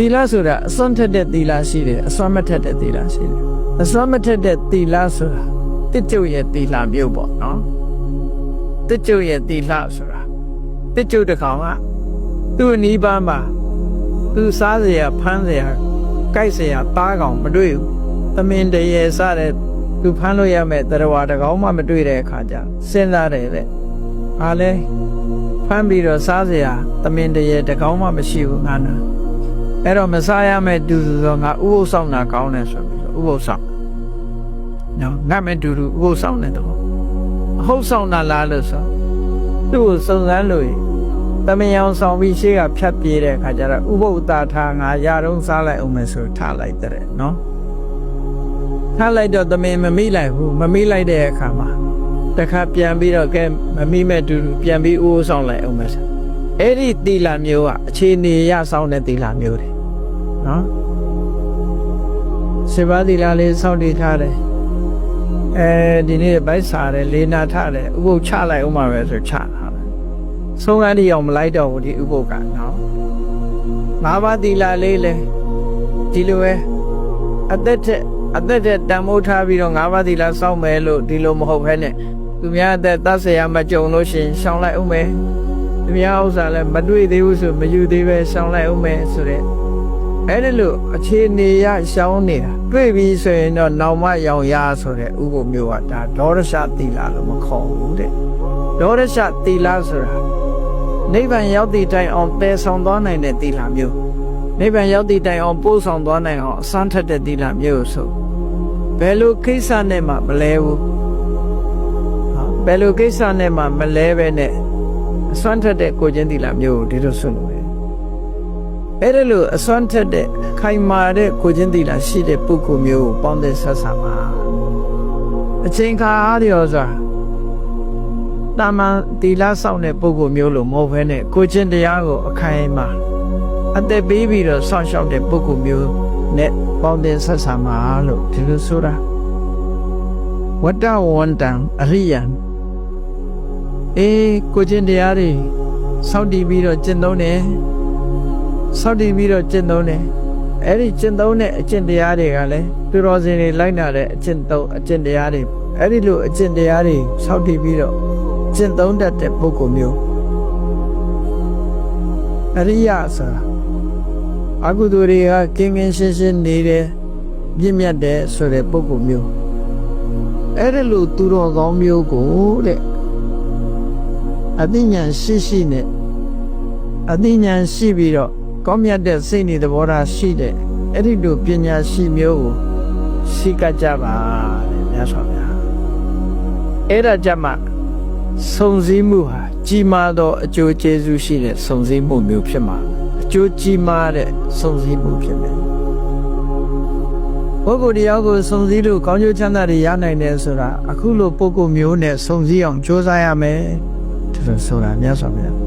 သီလဆိုတာအစွမ်းထက်တဲ့သီလရှိတယ်အစွမ်းမထက်တဲ့သီလရှိတယ်အစွမ်းမထက်တဲ့သီလဆိုတာတစ်ကျုပ်ရဲ့သီလမျိုးပေါ့နော်တစ်ကျုပ်ရဲ့သီလဆိုတာတစ်ကျုပ်တစ်ကောင်ကသူ့အနီးပန်းမှာသူစားစရာဖမ်းစရာကြိုက်စရာသားကောင်မတွေ့ဘူးသမင်တရေစတဲ့သူဖမ်းလို့ရမဲ့တရားတကောင်မှမတွေ့တဲ့အခါကျစဉ်းစားတယ်တဲ့အားလဲဖမ်းပြီးတော့စားစရာသမင်တရေတကောင်မှမရှိဘူးငါနာ အဲ့တော့မစားရမဲ့တူတူဆိုငါဥပုသ်ဆောင်တာကောင်းတယ်ဆိုပြီးတော့ဥပုသ်ဆောင်နော်ငါမဲ့တူတူဥပုသ်ဆောင်တယ်တော့အဟုတ်ဆောင်တာလားလို့ဆိုသူ့ကိုစုံစမ်းလို့ရတမယံဆောင်ပြီးရှေ့ကဖြတ်ပြေးတဲ့အခါကျတော့ဥပုသ်တာထားငါရတော့စားလိုက်အောင်မယ်ဆိုထားလိုက်တဲ့နော်ထားလိုက်တော့တမင်မမိလိုက်ဘူးမမိလိုက်တဲ့အခါမှာတခါပြန်ပြီးတော့ကဲမမိမဲ့တူတူပြန်ပြီးဥပုသ်ဆောင်လိုက်အောင်မယ်ဆို အဲ့ဒီသီလမျိုးကအခြေအနေရဆောင်တဲ့သီလမျိုးတွေနော်စေဘာသီလလေးစောင့်တည်ထားတယ်အဲဒီနေ့ဗိုက်စားတယ်လေနာထတယ်ဥပုပ်ချလိုက်ဥမာပဲဆိုချတာဆုံးလန်းတရားမလိုက်တော့ဘူးဒီဥပုပ်ကနော်ငါးပါးသီလလေးလဲဒီလိုပဲအသက်ထက်အသက်ထက်တန်မိုးထားပြီးတော့ငါးပါးသီလစောင့်မယ်လို့ဒီလိုမဟုတ်ဘဲနဲ့သူများအသက်သတ်ဆရာမကြုံလို့ရှင်ရှောင်းလိုက်ဦးမယ် သူများဥစ္စာလည်းမတွေ့သေးဘူးဆိုမယူသေးပဲရှောင်လိုက်အောင်မယ်ဆိုတဲ့အဲ့ဒီလိုအခြေအနေရရှောင်းနေတာတွေ့ပြီဆိုရင်တော့နောင်မရောင်ရဆိုတဲ့ဥပုမျိုးကဒါဒေါရရှသီလာလို့မခေါ်ဘူးတဲ့ဒေါရရှသီလာဆိုတာနိဗ္ဗာန်ရောက်သည့်တိုင်အောင်ပယ်ဆောင်သွားနိုင်တဲ့သီလာမျိုးနိဗ္ဗာန်ရောက်သည့်တိုင်အောင်ပို့ဆောင်သွားနိုင်အောင်အစမ်းထက်တဲ့သီလာမျိုးဆိုဘယ်လိုကိစ္စနဲ့မှမလဲဘူးဟာဘယ်လိုကိစ္စနဲ့မှမလဲပဲနဲ့အ စွမ်းထက်တဲ့ကိုချင်းသီလမျိုးကိုဒီလိုဆွလို့ပဲအဲ့ဒါလို့အစွမ်းထက်တဲ့ခိုင်မာတဲ့ကိုချင်းသီလရှိတဲ့ပုဂ္ဂိုလ်မျိုးကိုပေါင်းတဲ့ဆက်ဆံပါအချိန်ခါအားရောစွာတာမန်သီလဆောင်တဲ့ပုဂ္ဂိုလ်မျိုးလို့မဟုတ်ဘဲနဲ့ကိုချင်းတရားကိုအခိုင်အမာအသက်ပေးပြီးတော့စောင့်ရှောက်တဲ့ပုဂ္ဂိုလ်မျိုးနဲ့ပေါင်းတဲ့ဆက်ဆံပါလို့ဒီလိုဆိုတာဝတ္တဝန္တံအရိယံ အေးကိုကျင့်တရားတွေစောင့်တည်ပြီးတော့ကျင့်သုံးတယ်စောင့်တည်ပြီးတော့ကျင့်သုံးတယ်အဲ့ဒီကျင့်သုံးတဲ့အကျင့်တရားတွေကလည်းသူတော်စင်တွေလိုက်နာတဲ့အကျင့်သုံးအကျင့်တရားတွေအဲ့ဒီလိုအကျင့်တရားတွေစောင့်တည်ပြီးတော့ကျင့်သုံးတတ်တဲ့ပုဂ္ဂိုလ်မျိုးအရိယဆိုတာအကုသိုလ်တွေကကင်းကင်းရှင်းရှင်းနေတယ်ပြည့်မြတ်တယ်ဆိုတဲ့ပုဂ္ဂိုလ်မျိုးအဲ့ဒီလိုသူတော်ကောင်းမျိုးကိုတဲ့ အသိဉာဏ်ရှိရှိနဲ့အသိဉာဏ်ရှိပြီးတော့ကောင်းမြတ်တဲ့စိတ်နေသဘောထားရှိတဲ့အဲ့ဒီလိုပညာရှိမျိုးကိုရှိကကြပါတဲ့မြတ်စွာဘုရားအဲ့ဒါကြမှာစုံစည်းမှုဟာကြီးမားသောအကျိုးကျေးဇူးရှိတဲ့စုံစည်းမှုမျိုးဖြစ်မှာအကျိုးကြီးမားတဲ့စုံစည်းမှုဖြစ်မယ်ပုဂ္ဂိုလ်တရားကိုစုံစည်းလို့ကောင်းကျိုးချမ်းသာတွေရနိုင်တယ်ဆိုတာအခုလိုပုဂ္ဂိုလ်မျိုးနဲ့စုံစည်းအောင်ကြိုးစားရမယ် ဒီလိုဆိုတာမြတ်စွာဘုရား